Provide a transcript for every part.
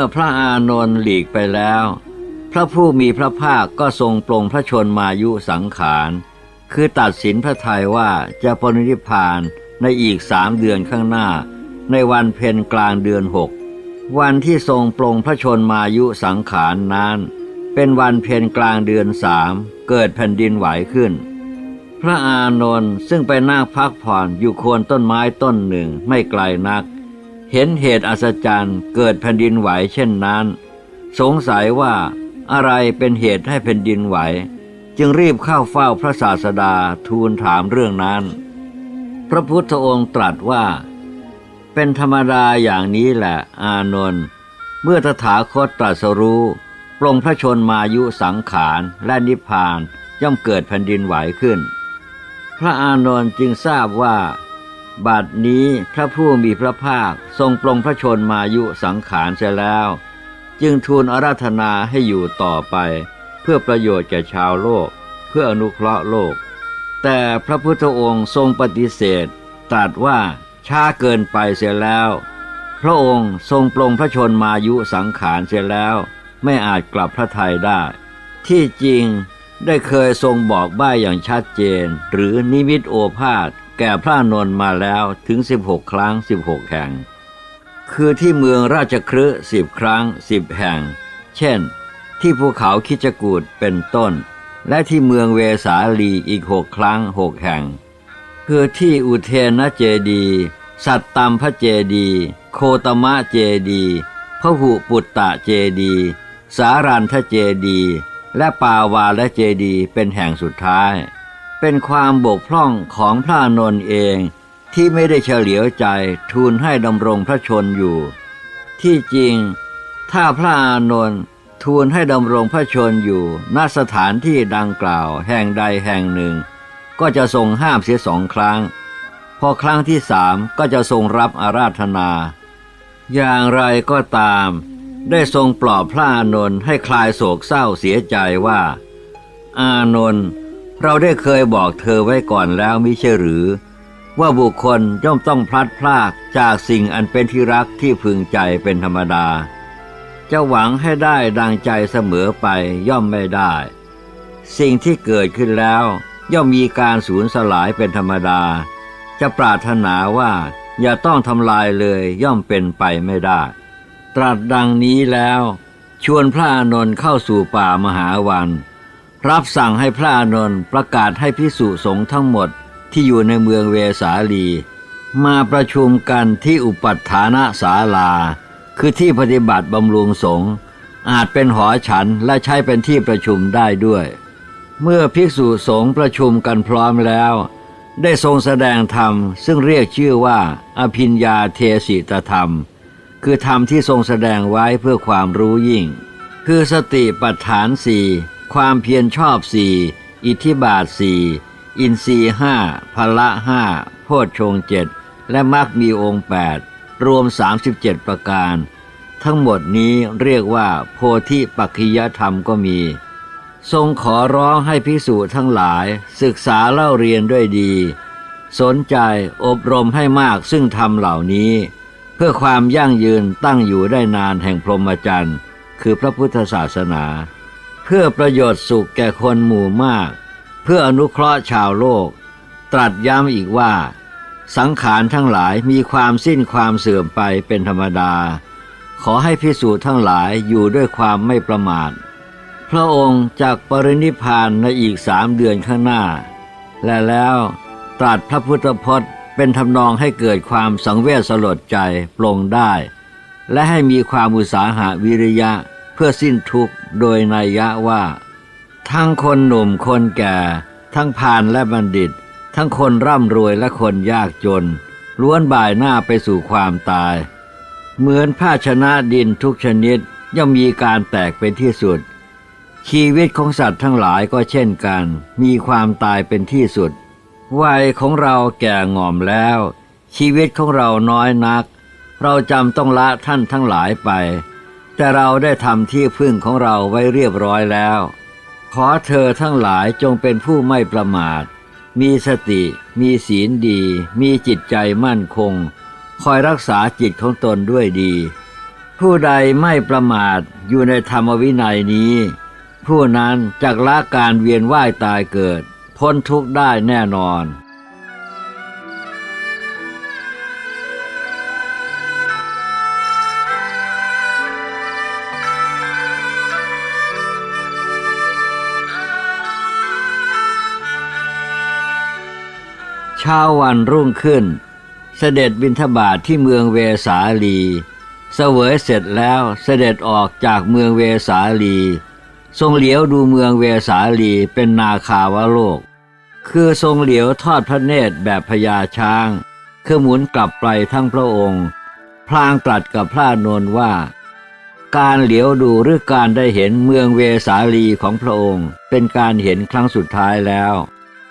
มื่อพระอานนท์หลีกไปแล้ว พระผู้มีพระภาคก็ทรงปลงพระชนมายุสังขาร คือตัดสินพระทัยว่าจะปรินิพพานในอีกสามเดือนข้างหน้า ในวันเพ็ญกลางเดือนหกวันที่ทรงปลงพระชนมายุสังขารนั้น เป็นวันเพ็ญกลางเดือนสามเกิดแผ่นดินไหวขึ้น พระอานนท์ซึ่งไปนั่งพักผ่อนอยู่โคนต้นไม้ต้นหนึ่งไม่ไกลนัก เห็นเหตุอัศจรรย์เกิดแผ่นดินไหวเช่นนั้น สงสัยว่าอะไรเป็นเหตุให้แผ่นดินไหว จึงรีบเข้าเฝ้าพระศาสดาทูลถามเรื่องนั้น พระพุทธองค์ตรัสว่า เป็นธรรมดาอย่างนี้แหละอานนท์เมื่อตถาคตตรัสรู้ปลงพระชนมายุสังขารและนิพพานย่อมเกิดแผ่นดินไหวขึ้น พระอานนท์จึงทราบว่า บัดนี้พระผู้มีพระภาคทรงปลงพระชนมายุสังขารเสียแล้ว จึงทูลอาราธนาให้อยู่ต่อไป เพื่อประโยชน์แก่ชาวโลก เพื่ออนุเคราะห์โลก แต่พระพุทธองค์ทรงปฏิเสธตรัสว่าช้าเกินไปเสียแล้ว พระองค์ทรงปลงพระชนมายุสังขารเสียแล้ว ไม่อาจกลับพระทัยได้ ที่จริงได้เคยทรงบอกใบ้อย่างชัดเจน หรือนิมิตโอภาษ แก่พระนนท์มาแล้วถึง 16 ครั้ง 16 แห่ง คือที่เมืองราชครืสิบครั้งสิบแห่ง เช่น ที่ภูเขาคิจกูดเป็นต้น และที่เมืองเวสาลีอีกหกครั้งหกแห่ง คือที่อุเทนเจดี สัตตัมพระเจดี โคตมะเจดีย์พหุปุตตะเจดี สารันทเจดี และปาวาและเจดีเป็นแห่งสุดท้าย เป็นความบกพร่องของพระนนท์เองที่ไม่ได้เฉลียวใจทูลให้ดำรงพระชนอยู่ ที่จริง ถ้าพระอานนท์ทูลให้ดำรงพระชนอยู่ณสถานที่ดังกล่าวแห่งใดแห่งหนึ่ง ก็จะทรงห้ามเสียสองครั้ง พอครั้งที่สามก็จะทรงรับอาราธนา อย่างไรก็ตาม ได้ทรงปลอบพระอานนท์ให้คลายโศกเศร้าเสียใจว่า อานนท์ เราได้เคยบอกเธอไว้ก่อนแล้วมิใช่หรือ ว่าบุคคลย่อมต้องพลัดพรากจากสิ่งอันเป็นที่รักที่พึงใจเป็นธรรมดา จะหวังให้ได้ดังใจเสมอไปย่อมไม่ได้ สิ่งที่เกิดขึ้นแล้ว ย่อมมีการสูญสลายเป็นธรรมดา จะปรารถนาว่าอย่าต้องทำลายเลยย่อมเป็นไปไม่ได้ ตรัสดังนี้แล้ว ชวนพระอานนท์เข้าสู่ป่ามหาวัน รับสั่งให้พระอานนท์ประกาศให้พิสุสงฆ์ทั้งหมดที่อยู่ในเมืองเวสาลี มาประชุมกันที่อุปัฏฐานะศาลา คือที่ปฏิบัติบำรุงสงฆ์อาจเป็นหอฉันและใช้เป็นที่ประชุมได้ด้วย เมื่อภิกษุสงฆ์ประชุมกันพร้อมแล้ว ได้ทรงแสดงธรรมซึ่งเรียกชื่อว่า อภิญญาเทศิตธรรม คือธรรมที่ทรงแสดงไว้เพื่อความรู้ยิ่ง คือสติปัฏฐานสี่ ความเพียรชอบสี่อิทธิบาทสี่อินทรีห้าพละห้าโพชฌงเจ็ดและมรรคมีองค์แปดรวม 37 ประการ ทั้งหมดนี้เรียกว่าโพธิปัจขิยธรรมก็มี ทรงขอร้องให้พิสูจน์ทั้งหลายศึกษาเล่าเรียนด้วยดี สนใจอบรมให้มากซึ่งธรรมเหล่านี้ เพื่อความยั่งยืนตั้งอยู่ได้นานแห่งพรหมจรรย์ คือพระพุทธศาสนา พื่อประโยชน์สุขแก่คนหมู่มาก เพื่ออนุเคราะห์ชาวโลก ตรัสย้ำอีกว่า สังขารทั้งหลายมีความสิ้นความเสื่อมไปเป็นธรรมดา ขอให้พิสูจน์ทั้งหลายอยู่ด้วยความไม่ประมาท พระองค์จากปรินิพานในอีกสามเดือนข้างหน้า และแล้วตรัสพระพุทธพจน์เป็นทำนองให้เกิดความสังเวชสลดใจปลงได้ และให้มีความอุตสาหะวิริยะ พื่อสิ้นทุกข์โดยนัยยะว่า ทั้งคนหนุ่มคนแก่ ทั้งพาลและบัณฑิต ทั้งคนร่ำรวยและคนยากจน ล้วนบ่ายหน้าไปสู่ความตาย เหมือนภาชนะดินทุกชนิดย่อมมีการแตกเป็นที่สุด ชีวิตของสัตว์ทั้งหลายก็เช่นกัน มีความตายเป็นที่สุด วัยของเราแก่ง่อมแล้ว ชีวิตของเราน้อยนัก เราจำต้องละท่านทั้งหลายไป แต่เราได้ทำที่พึ่งของเราไว้เรียบร้อยแล้ว ขอเธอทั้งหลายจงเป็นผู้ไม่ประมาท มีสติ มีศีลดี มีจิตใจมั่นคง คอยรักษาจิตของตนด้วยดี ผู้ใดไม่ประมาทอยู่ในธรรมวินัยนี้ ผู้นั้นจักละการเวียนว่ายตายเกิด พ้นทุกข์ได้แน่นอน เช้าวันรุ่งขึ้น เสด็จบิณฑบาตทที่เมืองเวสาลีเสวยเสร็จแล้วเสด็จออกจากเมืองเวสาลี ทรงเหลียวดูเมืองเวสาลีเป็นนาคาวโลก คือทรงเหลียวทอดพระเนตรแบบพญาช้าง คือหมุนกลับไปทั้งพระองค์ พลางตรัสกับพระนนว่า การเหลียวดูหรือการได้เห็นเมืองเวสาลีของพระองค์ เป็นการเห็นครั้งสุดท้ายแล้ว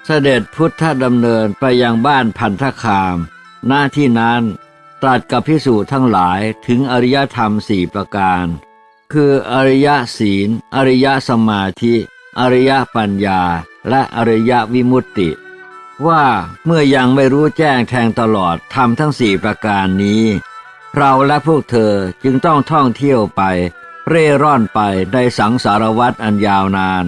เสด็จพุทธดำเนินไปยังบ้านพันธคาม หน้าที่นั้นตรัสกับพิสูจน์ทั้งหลายถึงอริยธรรมสี่ประการ คืออริยศีล อริยสมาธิ อริยปัญญา และอริยวิมุตติ ว่าเมื่อยังไม่รู้แจ้งแทงตลอดทำทั้งสี่ประการนี้ เราและพวกเธอจึงต้องท่องเที่ยวไป เร่ร่อนไปในสังสารวัฏอันยาวนาน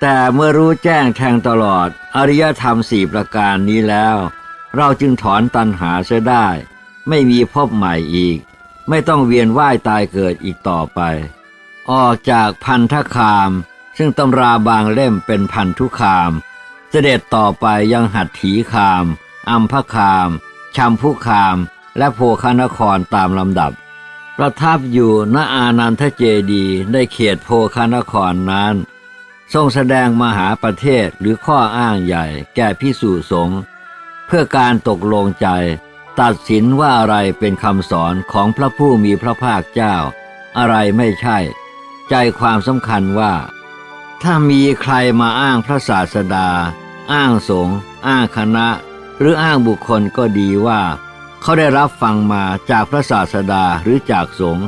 แต่เมื่อรู้แจ้งแทงตลอด อริยธรรมสี่ประการนี้แล้ว เราจึงถอนตัณหาเสียได้ ไม่มีพบใหม่อีก ไม่ต้องเวียนว่ายตายเกิดอีกต่อไป ออกจากพันธคาม ซึ่งตำราบางเล่มเป็นพันธุคาม เสด็จต่อไปยังหัตถีคาม อัมพคามชัมพุคาม และโพคานครตามลำดับ ประทับอยู่ณอานันทเจดีในเขตโพคานครนั้น ทรงแสดงมหาประเทศหรือข้ออ้างใหญ่แก่พิสูสงฆ์เพื่อการตกลงใจ ตัดสินว่าอะไรเป็นคำสอนของพระผู้มีพระภาคเจ้า อะไรไม่ใช่ ใจความสำคัญว่า ถ้ามีใครมาอ้างพระศาสดา อ้างสงฆ์อ้างคณะ หรืออ้างบุคคลก็ดีว่า เขาได้รับฟังมาจากพระศาสดาหรือจากสงฆ์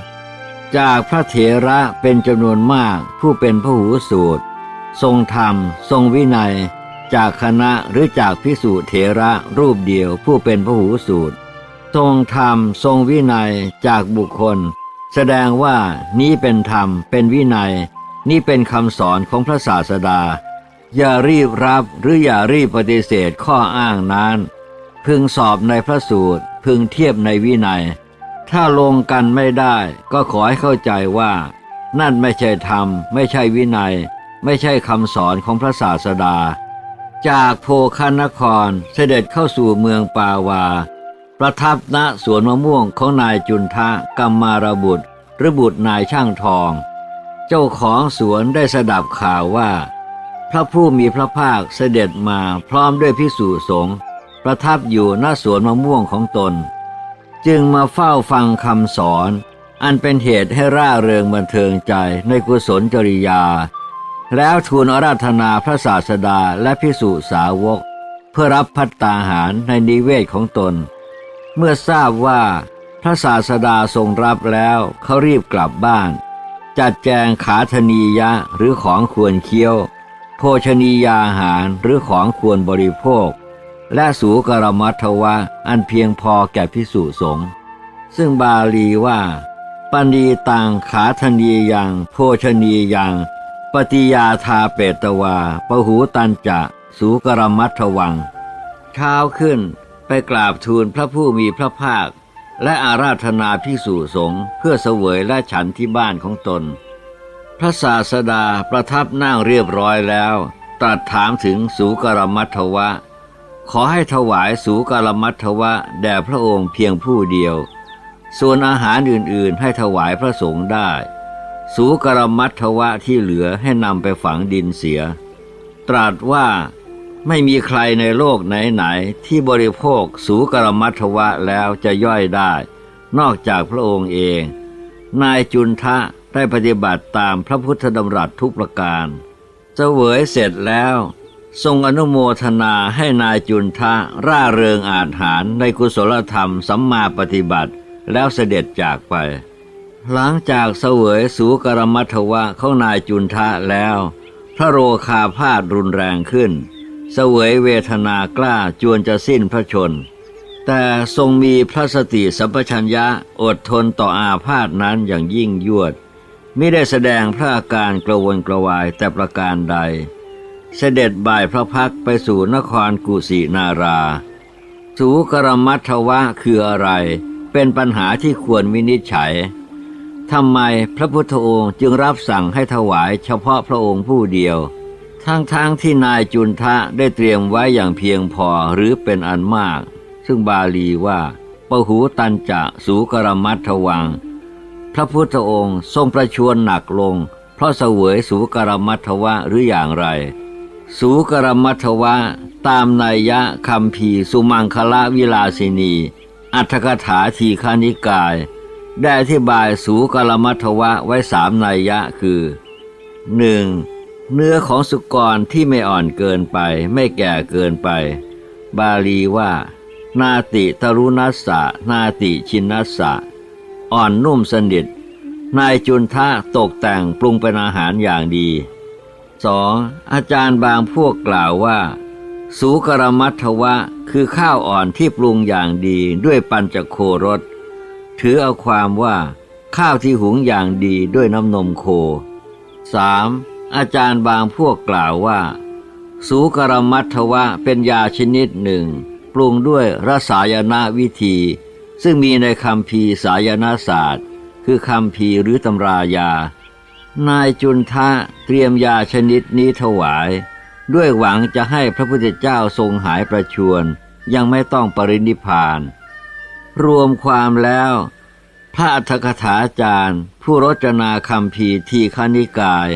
จากพระเถระเป็นจำนวนมากผู้เป็นพระหูสูตร ทรงธรรม ทรงวินัย จากคณะหรือจากพิสุเถระรูปเดียวผู้เป็นพระหูสูตร ทรงธรรม ทรงวินัยจากบุคคล แสดงว่านี้เป็นธรรม เป็นวินัย นี่เป็นคำสอนของพระศาสดา อย่ารีบรับหรืออย่ารีบปฏิเสธข้ออ้างนั้น พึงสอบในพระสูตร พึงเทียบในวินัย ถ้าลงกันไม่ได้ก็ขอให้เข้าใจว่า นั่นไม่ใช่ธรรม ไม่ใช่วินัย ไม่ใช่คำสอนของพระศาสดา จากโพคานครเสด็จเข้าสู่เมืองปาวา ประทับณสวนมะม่วงของนายจุนทะกัมมารบุตรหรือบุตรนายช่างทอง เจ้าของสวนได้สดับข่าวว่า พระผู้มีพระภาคเสด็จมาพร้อมด้วยพิสูจสงฆ์ประทับอยู่หน้าสวนมะม่วงของตน จึงมาเฝ้าฟังคำสอน อันเป็นเหตุให้ร่าเริงบันเทิงใจในกุศลจริยา แล้วทูลอาราธนาพระศาสดาและพิสุสาวก เพื่อรับพัตตาหารในนิเวศของตน เมื่อทราบว่าพระศาสดาทรงรับแล้วเขารีบกลับบ้าน จัดแจงขาธนียะหรือของควรเคี้ยว โภชนียาหารหรือของควรบริโภค และสูกรมัทวะอันเพียงพอแก่พิสุสงฆ์ซึ่งบาลีว่าปณีตังขาธนียังโภชนียัง ปฏิยาธาเปตวาปหูตันจะ สูกรมัทวัง เช้าขึ้นไปกราบทูลพระผู้มีพระภาค และอาราธนาพิสุสงฆ์เพื่อเสวยและฉันที่บ้านของตน พระศาสดาประทับนั่งเรียบร้อยแล้ว ตรัสถามถึงสูกรมัทวะ ขอให้ถวายสูกรมัทวะแด่พระองค์เพียงผู้เดียว ส่วนอาหารอื่นๆให้ถวายพระสงฆ์ได้ สูกรมัทวะที่เหลือให้นำไปฝังดินเสีย ตรัสว่าไม่มีใครในโลกไหนๆที่บริโภคสูกรมัทวะแล้วจะย่อยได้ นอกจากพระองค์เอง นายจุนทะได้ปฏิบัติตามพระพุทธดำรัสทุกประการเสวยเสร็จแล้ว ทรงอนุโมทนาให้นายจุนทะร่าเริงอาจหารในกุศลธรรมสัมมาปฏิบัติแล้วเสด็จจากไป หลังจากเสวยสูกรมัทวะของนายจุนทะแล้ว พระโรคาพาธรุนแรงขึ้น เสวยเวทนากล้าจวนจะสิ้นพระชน แต่ทรงมีพระสติสัมปชัญญะอดทนต่ออาพาธนั้นอย่างยิ่งยวดไม่ได้แสดงพระอาการกระวนกระวายแต่ประการใด เสด็จบ่ายพระพักไปสู่นครกุสินารา สูกรมัทวะคืออะไร เป็นปัญหาที่ควรวินิจฉัย ทำไมพระพุทธองค์จึงรับสั่งให้ถวายเฉพาะพระองค์ผู้เดียว ทั้งๆทที่นายจุนทะได้เตรียมไว้อย่างเพียงพอหรือเป็นอันมาก ซึ่งบาลีว่าปหูตันจะสูกรมัทวัง พระพุทธองค์ทรงประชวรหนักลง เพราะเสวยสูกรมัทวะหรืออย่างไร สูกรมัทวะ ตามนัยยะคำพีสุมังคละวิลาสินี อัตถกถาทีฆานิกาย ได้อธิบายสูกรมัทวะไว้สามนัยยะคือหนึ่งเนื้อของสุกรที่ไม่อ่อนเกินไป ไม่แก่เกินไป บาลีว่า นาติตรุนัสสะ นาติชินนัสสะ อ่อนนุ่มสนิทนายจุนทะตกแต่งปรุงเป็นอาหารอย่างดี 2. อาจารย์บางพวกกล่าวว่า สูกรมัทวะคือข้าวอ่อนที่ปรุงอย่างดีด้วยปัญจโครส ถือเอาความว่า ข้าวที่หุงอย่างดีด้วยน้ำนมโค 3. อาจารย์บางพวกกล่าวว่า สูกรมัทวะเป็นยาชนิดหนึ่ง ปรุงด้วยรสายนาวิธี ซึ่งมีในคำพีสายนาศาสตร์ คือคำพีหรือตำรายา นายจุนทะเตรียมยาชนิดนี้ถวาย ด้วยหวังจะให้พระพุทธเจ้าทรงหายประชวรยังไม่ต้องปรินิพพาน รวมความแล้ว พระอัฏฐกถาจารย์ ผู้รจนาคำพีทีฆนิกาย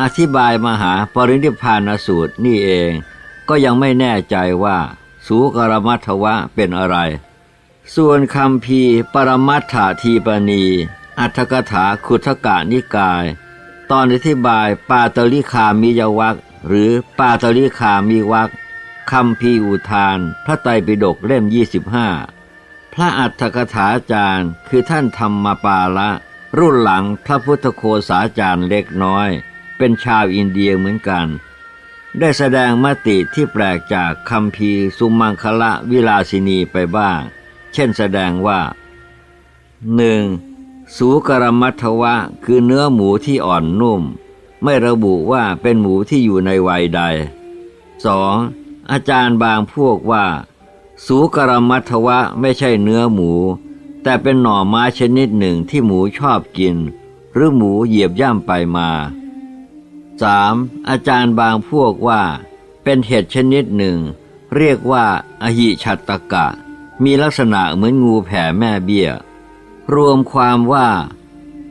อธิบายมหาปรินิพพานสูตรนี่เอง ก็ยังไม่แน่ใจว่า สูกรมัทวะเป็นอะไร ส่วนคำพีปรมัตถาทีปณีอัฏฐกถาขุทกานิกาย ตอนอธิบายปาตลิคามิยวักหรือปาตลิคามิวักคำพีอุทาน พระไตรปิฎกเล่ม25 พระอัฏฐกถาจารย์ คือท่านธรรมปาละ รุ่นหลังพระพุทธโคสาจารย์เล็กน้อย เป็นชาวอินเดียเหมือนกัน ได้แสดงมติที่แปลกจากคำพีสุมังคละวิลาสินีไปบ้าง เช่นแสดงว่าหนึ่งสูกรมัทวะคือเนื้อหมูที่อ่อนนุ่ม ไม่ระบุว่าเป็นหมูที่อยู่ในวัยใด 2. อาจารย์บางพวกว่า สูกรมัทวะไม่ใช่เนื้อหมู แต่เป็นหน่อไม้ชนิดหนึ่งที่หมูชอบกิน หรือหมูเหยียบย่ำไปมา 3. อาจารย์บางพวกว่า เป็นเห็ดชนิดหนึ่ง เรียกว่าอหิชัตตกะ มีลักษณะเหมือนงูแผ่แม่เบี้ย รวมความว่า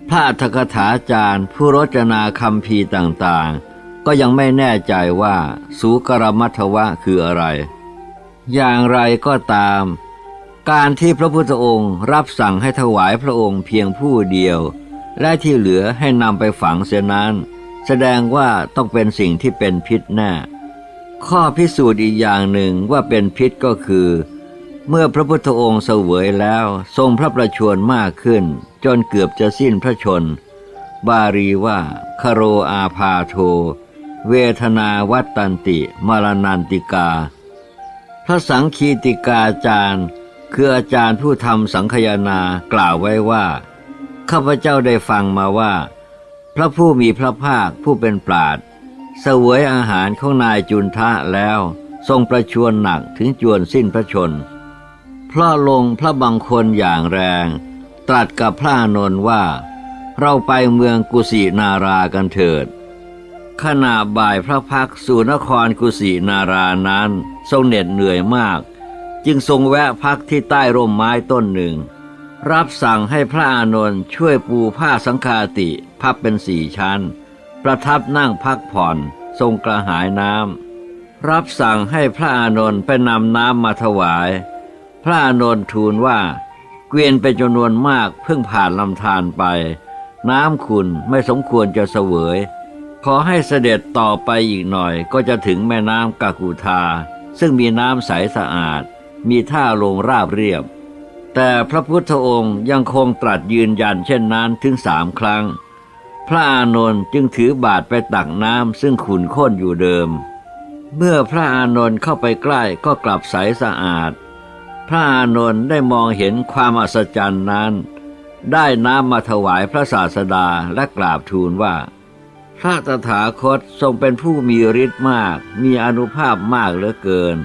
พระอัฏฐกถาจารย์ผู้รจนาคำพีต่างๆ ก็ยังไม่แน่ใจว่า สูกรมัทวะคืออะไร อย่างไรก็ตาม การที่พระพุทธองค์รับสั่งให้ถวายพระองค์เพียงผู้เดียว และที่เหลือให้นำไปฝังเสียนั้น แสดงว่าต้องเป็นสิ่งที่เป็นพิษแน่ข้อพิสูจน์อีกอย่างหนึ่งว่าเป็นพิษก็คือ เมื่อพระพุทธองค์เสวยแล้วทรงพระประชวรมากขึ้น จนเกือบจะสิ้นพระชน บาลีว่าคโรอาพาโท เวทนาวัตตันติ มรณันติกา พระสังคีติกาจารย์ คืออาจารย์ผู้ทำสังคยนากล่าวไว้ว่าข้าพเจ้าได้ฟังมาว่า พระผู้มีพระภาคผู้เป็นปราดเสวยอาหารของนายจุนทะแล้ว ทรงประชวรหนักถึงจวนสิ้นพระชนเพราะลงพระบังคนอย่างแรง ตรัสกับพระนนทว่า เราไปเมืองกุสินารากันเถิดขณะบ่ายพระพักสู่นครกุสินารานั้น ทรงเหน็ดเหนื่อยมาก จึงทรงแวะพักที่ใต้ร่มไม้ต้นหนึ่ง รับสั่งให้พระอานนท์ช่วยปูผ้าสังฆาติพับเป็นสี่ชั้น ประทับนั่งพักผ่อนทรงกระหายน้ำรับสั่งให้พระอานนท์ไปนำน้ำมาถวาย พระอานนท์ทูลว่า เกวียนเป็นจำนวนมากเพิ่งผ่านลำธารไป น้ำขุนไม่สมควรจะเสวยขอให้เสด็จต่อไปอีกหน่อยก็จะถึงแม่น้ำกากูทา ซึ่งมีน้ำใสสะอาด มีท่าลงราบเรียบ แต่พระพุทธองค์ยังคงตรัสยืนยันเช่นนั้นถึงสามครั้ง พระอานนท์จึงถือบาทไปตักน้ำซึ่งขุ่นข้นอยู่เดิม เมื่อพระอานนท์เข้าไปใกล้ก็กลับใสสะอาดพพระอานนท์ได้มองเห็นความอัศจรรย์นั้น ได้น้ำมาถวายพระศาสดาและกราบทูลว่า พระตถาคตทรงเป็นผู้มีฤทธิ์มาก มีอนุภาพมากเหลือเกิน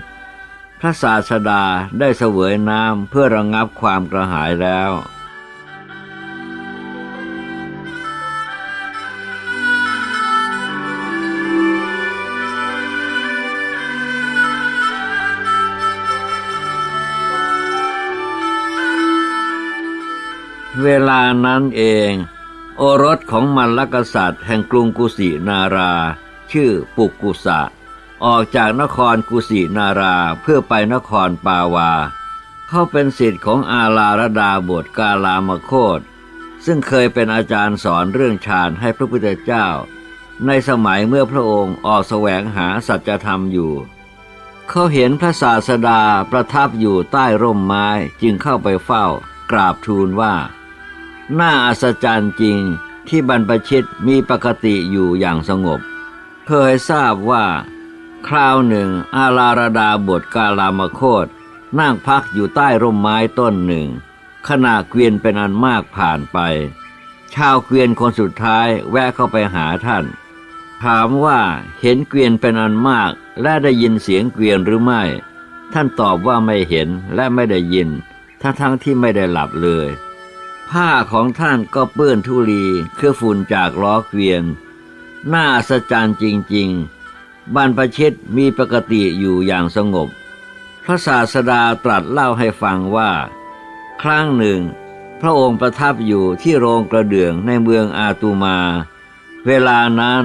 พระศาสดาได้เสวยน้ำเพื่อระงงับความกระหายแล้วเวลานั้นเอง โอรสของมันลกษัตริย์แห่งกรุงกุสินารา ชื่อปุกกุสะ ออกจากนครกุสินาราเพื่อไปนครปาวา เขาเป็นศิษย์ของอาลาระดาบทกาลามโคตซึ่งเคยเป็นอาจารย์สอนเรื่องฌานให้พระพุทธเจ้า ในสมัยเมื่อพระองค์ออกแสวงหาสัจธรรมอยู่ เขาเห็นพระศาสดาประทับอยู่ใต้ร่มไม้จึงเข้าไปเฝ้ากราบทูลว่า น่าอัศจรรย์จริงที่บรรพชิตมีปกติอยู่อย่างสงบ เคยทราบว่า คราวหนึ่งอาลาระดาบทกาลามโคตนั่งพักอยู่ใต้ร่มไม้ต้นหนึ่ง ขณะเกวียนเป็นอันมากผ่านไป ชาวเกวียนคนสุดท้ายแวะเข้าไปหาท่าน ถามว่าเห็นเกวียนเป็นอันมากและได้ยินเสียงเกวียนหรือไม่ ท่านตอบว่าไม่เห็นและไม่ได้ยิน ทั้งทั้งที่ไม่ได้หลับเลย ผ้าของท่านก็เปื้อนธุลีคือฝุ่นจากล้อเกวียน น่าอัศจรรจริง ๆบรรพชิตมีปกติอยู่อย่างสงบ พระศาสดาตรัสเล่าให้ฟังว่า ครั้งหนึ่ง พระองค์ประทับอยู่ที่โรงกระเดื่องในเมืองอาตูมา เวลานั้น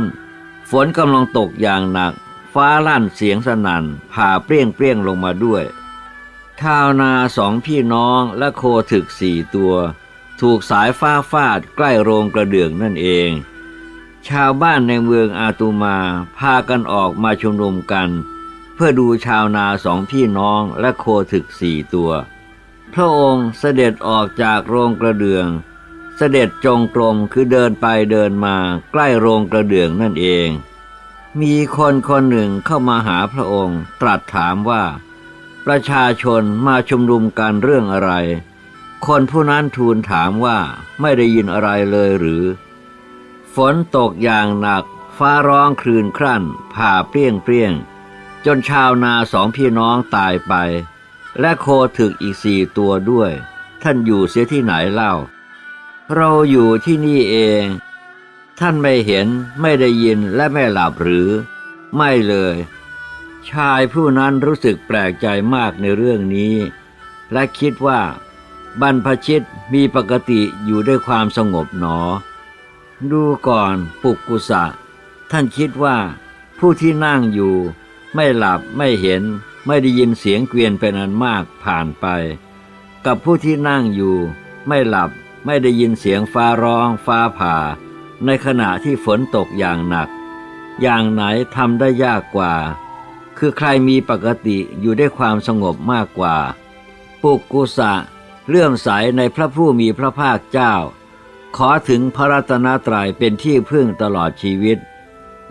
ฝนกำลังตกอย่างหนัก ฟ้าลั่นเสียงสนั่นผ่าเปรี้ยงเปรี้ยงๆลงมาด้วยชาวนาสองพี่น้องและโคถึกสี่ตัว ถูกสายฟ้าฟาดใกล้โรงกระเดื่องนั่นเอง ชาวบ้านในเมืองอาตูมาพากันออกมาชุมนุมกัน เพื่อดูชาวนาสองพี่น้องและโคถึกสี่ตัว พระองค์เสด็จออกจากโรงกระเดื่อง เสด็จจงกรมคือเดินไปเดินมาใกล้โรงกระเดื่องนั่นเอง มีคนคนหนึ่งเข้ามาหาพระองค์ตรัสถามว่า ประชาชนมาชุมนุมกันเรื่องอะไร คนผู้นั้นทูลถามว่าไม่ได้ยินอะไรเลยหรือ ฝนตกอย่างหนัก ฟ้าร้องคลื่นครั่น ผ่าเปรี้ยงเปรี้ยง จนชาวนาสองพี่น้องตายไป และโคถึกอีกสี่ตัวด้วย ท่านอยู่เสียที่ไหนเล่า เราอยู่ที่นี่เอง ท่านไม่เห็นไม่ได้ยินและไม่หลับหรือ ไม่เลย ชายผู้นั้นรู้สึกแปลกใจมากในเรื่องนี้ และคิดว่า บรรพชิตมีปกติอยู่ด้วยความสงบหนอ ดูก่อนปุกกุสะ ท่านคิดว่า ผู้ที่นั่งอยู่ ไม่หลับไม่เห็น ไม่ได้ยินเสียงเกวียนเป็นอันมากผ่านไป กับผู้ที่นั่งอยู่ ไม่หลับไม่ได้ยินเสียงฟ้าร้อง ฟ้าผ่า ในขณะที่ฝนตกอย่างหนัก อย่างไหนทำได้ยากกว่า คือใครมีปกติอยู่ด้วยความสงบมากกว่า ปุกกุสะ เลื่อมใสในพระผู้มีพระภาคเจ้า ขอถึงพระรัตนตรัยเป็นที่พึ่งตลอดชีวิต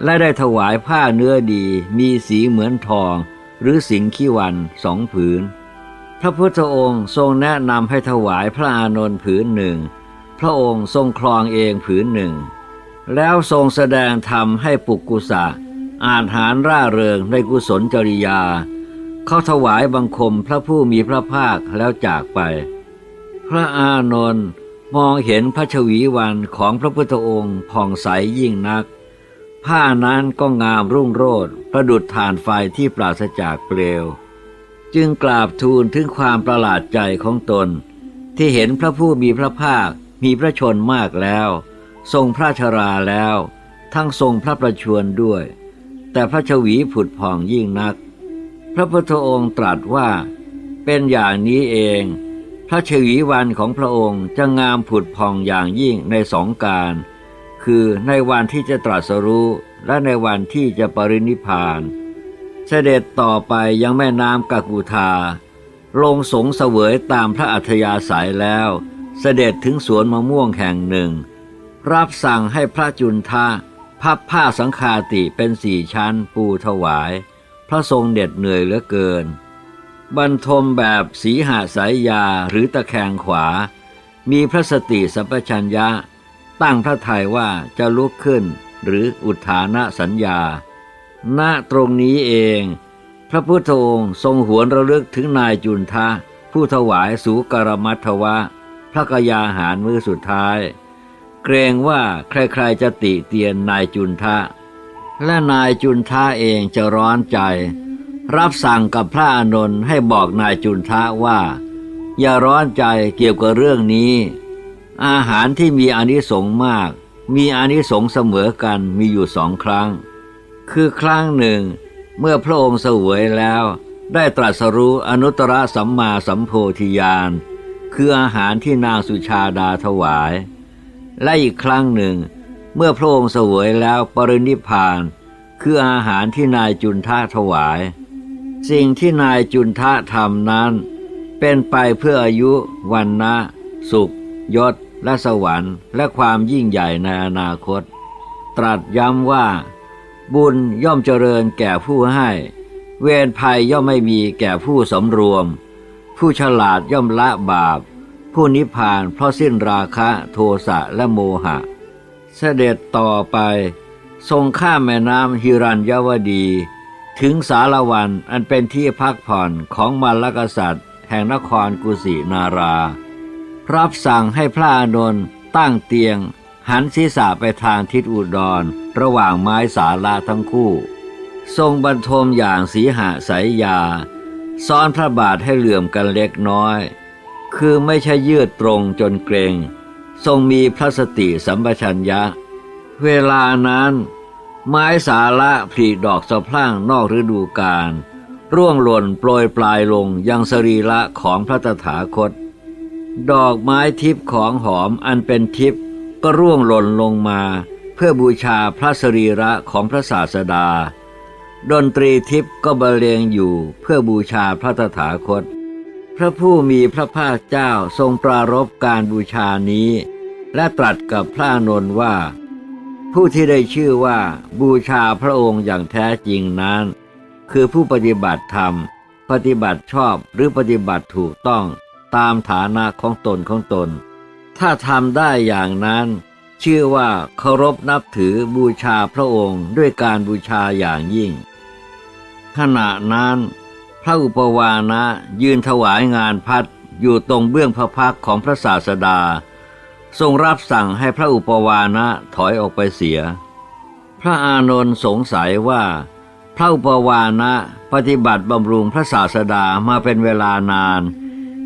และได้ถวายผ้าเนื้อดีมีสีเหมือนทอง หรือสิงขี้วันสองผืน พระพุทธองค์ทรงแนะนำให้ถวายพระอานนท์ผืนหนึ่ง พระองค์ทรงครองเองผืนหนึ่ง แล้วทรงแสดงธรรมให้ปุกกุสะอ่านหารร่าเริงในกุศลจริยา เขาถวายบังคมพระผู้มีพระภาคแล้วจากไป พระอานนท์มองเห็นพระชวีวันของพระพุทธองค์ผ่องใสยิ่งนัก ผ้านั้นก็งามรุ่งโรจน์ประดุดฐานไฟที่ปราศจากเปลว จึงกราบทูลถึงความประหลาดใจของตน ที่เห็นพระผู้มีพระภาคมีพระชนมากแล้ว ทรงพระชราแล้ว ทั้งทรงพระประชวรด้วย แต่พระชวีผุดผ่องยิ่งนัก พระพุทธองค์ตรัสว่า เป็นอย่างนี้เอง พระชวีวันของพระองค์จะงามผุดผ่องอย่างยิ่งในสองการ คือในวันที่จะตรัสรู้และในวันที่จะปรินิพาน เสด็จต่อไปยังแม่น้ำกากุธาลงสงเสวยตามพระอัธยาศัยแล้ว เสด็จถึงสวนมะม่วงแห่งหนึ่ง รับสั่งให้พระจุนทะพับผ้าสังคาติเป็นสี่ชั้นปูถวาย พระทรงเหน็ดเหนื่อยเหลือเกิน บรรทมแบบสีหาสายยาหรือตะแคงขวา มีพระสติสัมปชัญญะ ตั้งพระทัยว่าจะลุกขึ้นหรืออุทานะสัญญา ณตรงนี้เอง พระพุทธองค์ทรงหวนระลึกถึงนายจุนทะ ผู้ถวายสูกรมัทถวะ พระกยาหารมือสุดท้าย เกรงว่าใครๆจะติเตียนนายจุนทะ และนายจุนทะเองจะร้อนใจ รับสั่งกับพระอานนท์ให้บอกนายจุนทะว่า อย่าร้อนใจเกี่ยวกับเรื่องนี้ อาหารที่มีอนิสงส์มาก มีอนิสงส์เสมอกันมีอยู่สองครั้ง คือครั้งหนึ่ง เมื่อพระองค์เสวยแล้ว ได้ตรัสรู้อนุตตรสัมมาสัมโพธิญาณคืออาหารที่นางสุชาดาถวาย และอีกครั้งหนึ่ง เมื่อพระองค์เสวยแล้วปรินิพาน คืออาหารที่นายจุนทะถวาย สิ่งที่นายจุนทะทำนั้น เป็นไปเพื่ออายุวันนะสุข ยศ และสวรรค์ และความยิ่งใหญ่ในอนาคต ตรัสย้ำว่า บุญย่อมเจริญแก่ผู้ให้ เวรภัยย่อมไม่มีแก่ผู้สำรวม ผู้ฉลาดย่อมละบาป ผู้นิพพานเพราะสิ้นราคะโทสะและโมหะ เสด็จต่อไป ทรงข้ามแม่น้ำฮิรัญยวดี ถึงสารวันอันเป็นที่พักผ่อนของมรรคกษัตริย์ แห่งนครกุสินารา รับสั่งให้พระอานนท์ตั้งเตียง หันศีรษะไปทางทิศอุดร ระหว่างไม้สาลาทั้งคู่ ทรงบรรทมอย่างสีหะสายยา ซ้อนพระบาทให้เหลื่อมกันเล็กน้อย คือไม่ใช่ยืดตรงจนเกรง ทรงมีพระสติสัมปชัญญะ เวลานั้น ไม้สาละผลิดอกสะพรั่งนอกฤดูกาลร่วงหล่นโปรยปลายลงยังสรีระของพระตถาคต ดอกไม้ทิพย์ของหอมอันเป็นทิพย์ก็ร่วงหล่นลงมา เพื่อบูชาพระสรีระของพระศาสดา ดนตรีทิพย์ก็บรรเลงอยู่เพื่อบูชาพระตถาคต พระผู้มีพระภาคเจ้าทรงปรารบการบูชานี้ และตรัสกับพระนนท์ว่า ผู้ที่ได้ชื่อว่าบูชาพระองค์อย่างแท้จริงนั้น คือผู้ปฏิบัติธรรม ปฏิบัติชอบหรือปฏิบัติถูกต้องตามฐานะของตนของตน ถ้าทำได้อย่างนั้น ชื่อว่าเคารพนับถือบูชาพระองค์ด้วยการบูชาอย่างยิ่ง ขณะนั้น พระอุปวานะยืนถวายงานพัดอยู่ตรงเบื้องพระพักของพระศาสดา ทรงรับสั่งให้พระอุปวานะถอยออกไปเสีย พระอานนท์สงสัยว่า พระอุปวานะปฏิบัติบำรุงพระศาสดามาเป็นเวลานาน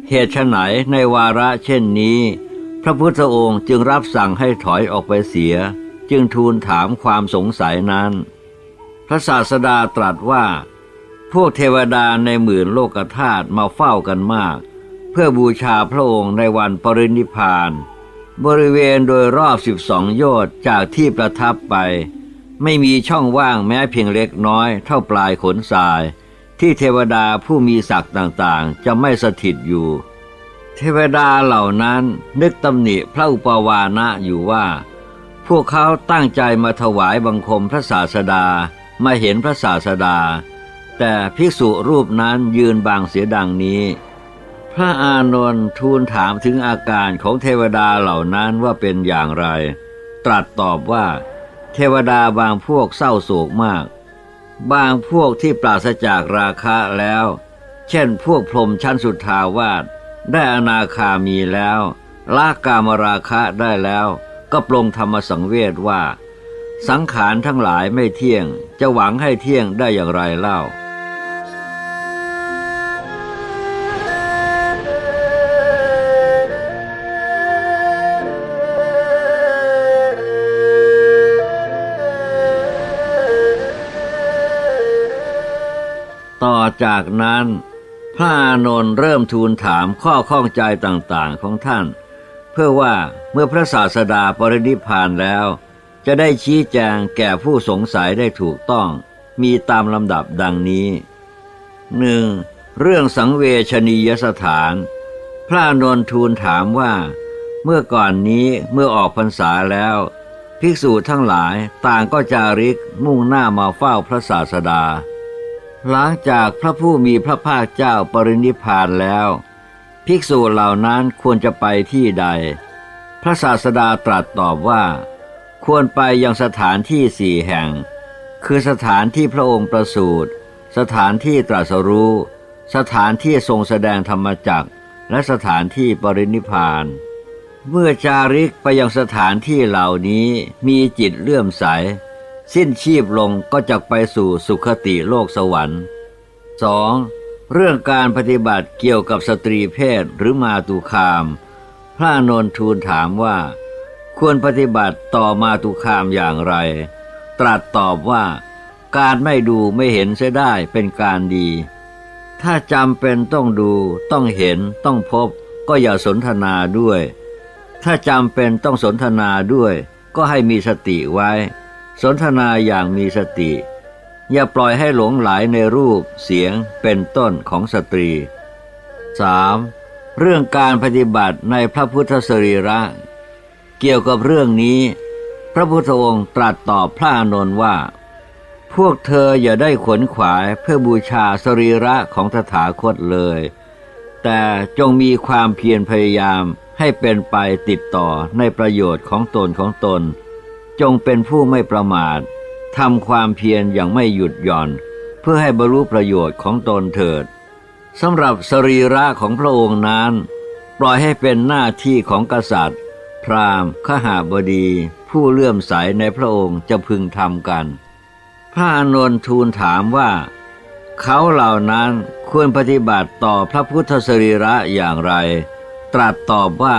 เหตุไฉนในวาระเช่นนี้ พระพุทธองค์จึงรับสั่งให้ถอยออกไปเสีย จึงทูลถามความสงสัยนั้น พระศาสดาตรัสว่า พวกเทวดาในหมื่นโลกธาตุมาเฝ้ากันมาก เพื่อบูชาพระองค์ในวันปรินิพพาน บริเวณโดยรอบสิบสองโยชน์จากที่ประทับไป ไม่มีช่องว่างแม้เพียงเล็กน้อยเท่าปลายขนทราย ที่เทวดาผู้มีศักดิ์ต่างๆ จะไม่สถิตอยู่ เทวดาเหล่านั้นนึกตำหนิพระอุปวานะอยู่ว่า พวกเขาตั้งใจมาถวายบังคมพระศาสดามาเห็นพระศาสดา แต่ภิกษุรูปนั้นยืนบางเสียดังนี้ พระอานนท์ทูลถามถึงอาการของเทวดาเหล่านั้นว่าเป็นอย่างไร ตรัสตอบว่า เทวดาบางพวกเศร้าโศกมาก บางพวกที่ปราศจากราคะแล้ว เช่นพวกพรมชั้นสุดทาวาสได้อนาคามีแล้วละกามราคะได้แล้วก็ปลงธรรมสังเวชว่า สังขารทั้งหลายไม่เที่ยง จะหวังให้เที่ยงได้อย่างไรเล่า จากนั้น พระอานนท์เริ่มทูลถามข้อข้องใจต่างๆของท่าน เพื่อว่าเมื่อพระศาสดาปรินิพานแล้ว จะได้ชี้แจงแก่ผู้สงสัยได้ถูกต้อง มีตามลำดับดังนี้หนึ่งเรื่องสังเวชนียสถาน พระอนนท์ทูลถามว่า เมื่อก่อนนี้เมื่อออกพรรษาแล้ว ภิกษุทั้งหลายต่างก็จาริกมุ่งหน้ามาเฝ้าพระศาสดา หลังจากพระผู้มีพระภาคเจ้าปรินิพานแล้ว ภิกษุเหล่านั้นควรจะไปที่ใด พระศาสดาตรัสตอบว่า ควรไปยังสถานที่สี่แห่ง คือสถานที่พระองค์ประสูติสถานที่ตรัสรู้ สถานที่ทรงแสดงธรรมจักรและสถานที่ปรินิพาน เมื่อจาริกไปยังสถานที่เหล่านี้มีจิตเลื่อมใส สิ้นชีพลงก็จะไปสู่สุคติโลกสวรรค์ 2. เรื่องการปฏิบัติเกี่ยวกับสตรีเพศหรือมาตุคาม พระนนท์ทูลถามว่า ควรปฏิบัติต่อมาตุคามอย่างไร ตรัสตอบว่า การไม่ดูไม่เห็นเสียได้เป็นการดี ถ้าจำเป็นต้องดูต้องเห็นต้องพบ ก็อย่าสนทนาด้วย ถ้าจำเป็นต้องสนทนาด้วย ก็ให้มีสติไว้ สนทนาอย่างมีสติ อย่าปล่อยให้หลงไหลในรูปเสียงเป็นต้นของสตรี 3. เรื่องการปฏิบัติในพระพุทธสรีระ เกี่ยวกับเรื่องนี้ พระพุทธองค์ตรัสตอบพระอานนท์ว่า พวกเธออย่าได้ขนขวายเพื่อบูชาสรีระของตถาคตเลย แต่จงมีความเพียรพยายามให้เป็นไปติดต่อในประโยชน์ของตนของตน จงเป็นผู้ไม่ประมาททำความเพียรอย่างไม่หยุดหย่อน เพื่อให้บรรลุประโยชน์ของตนเถิดสำหรับสรีระของพระองค์นั้น ปล่อยให้เป็นหน้าที่ของกษัตริย์ พราหมณ์ขหาบดี ผู้เลื่อมใสในพระองค์จะพึงทำกัน พระอานนท์ทูลถามว่า เขาเหล่านั้นควรปฏิบัติต่อพระพุทธสรีระอย่างไร ตรัสตอบว่า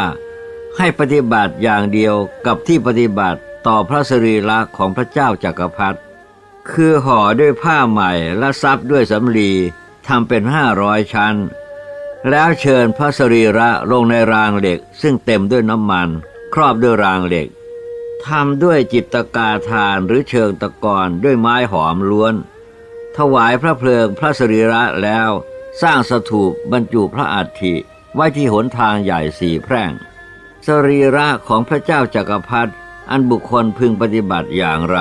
ให้ปฏิบัติอย่างเดียวกับที่ปฏิบัติ ต่อพระสรีระของพระเจ้าจักรพรรดิคือห่อด้วยผ้าใหม่และซับด้วยสำลีทำเป็นห้าร้อยชั้น แล้วเชิญพระสรีระลงในรางเหล็ก ซึ่งเต็มด้วยน้ำมัน ครอบด้วยรางเหล็กทำด้วยจิตกาทานหรือเชิงตะกอนด้วยไม้หอมล้วน ถวายพระเพลิงพระสรีระแล้วสร้างสถูปบรรจุพระอัฐิไว้ที่หนทางใหญ่สี่แพร่ง สรีระของพระเจ้าจักรพรรดิ อันบุคคลพึงปฏิบัติอย่างไร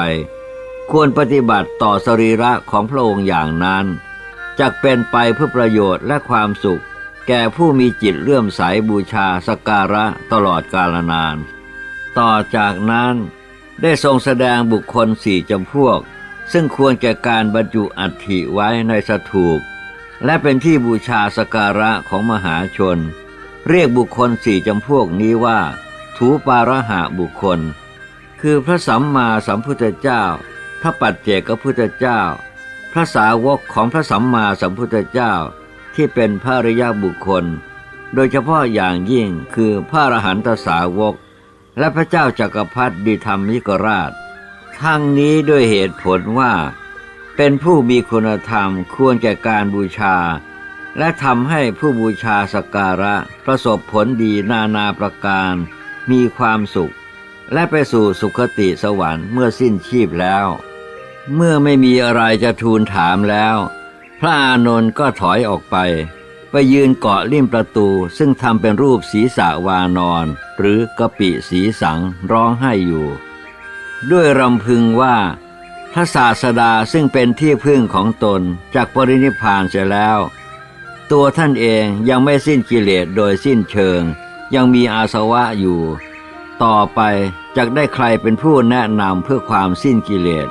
ควรปฏิบัติต่อสรีระของพระองค์อย่างนั้นจักเป็นไปเพื่อประโยชน์และความสุข แก่ผู้มีจิตเลื่อมใสบูชาสการะตลอดกาลนาน ต่อจากนั้นได้ทรงแสดงบุคคลสี่จำพวก ซึ่งควรแก่การบรรจุอัฐิไว้ในสถูป และเป็นที่บูชาสกการะของมหาชน เรียกบุคคลสี่จำพวกนี้ว่า ถูปาระหะบุคคล คือพระสัมมาสัมพุทธเจ้า พระปัจเจกพุทธเจ้า พระสาวกของพระสัมมาสัมพุทธเจ้าที่เป็นพระริยบุคคล โดยเฉพาะอย่างยิ่งคือพระอรหันตสาวก และพระเจ้าจักรพรรดิธรรมิกราช ทั้งนี้ด้วยเหตุผลว่า เป็นผู้มีคุณธรรมควรแก่การบูชา และทำให้ผู้บูชาสการะประสบผลดีนานาประการ มีความสุข และไปสู่สุคติสวรรค์เมื่อสิ้นชีพแล้ว เมื่อไม่มีอะไรจะทูลถามแล้ว พระอานนท์ก็ถอยออกไป ไปยืนเกาะริมประตู ซึ่งทำเป็นรูปศีรษะวานอนหรือกะปิสีสังร้องไห้อยู่ ด้วยรำพึงว่าพระศาสดาซึ่งเป็นที่พึ่งของตนจากปรินิพพานเสียแล้ว ตัวท่านเองยังไม่สิ้นกิเลสโดยสิ้นเชิง ยังมีอาสวะอยู่ ต่อไปจะได้ใครเป็นผู้แนะนำเพื่อความสิ้นกิเลส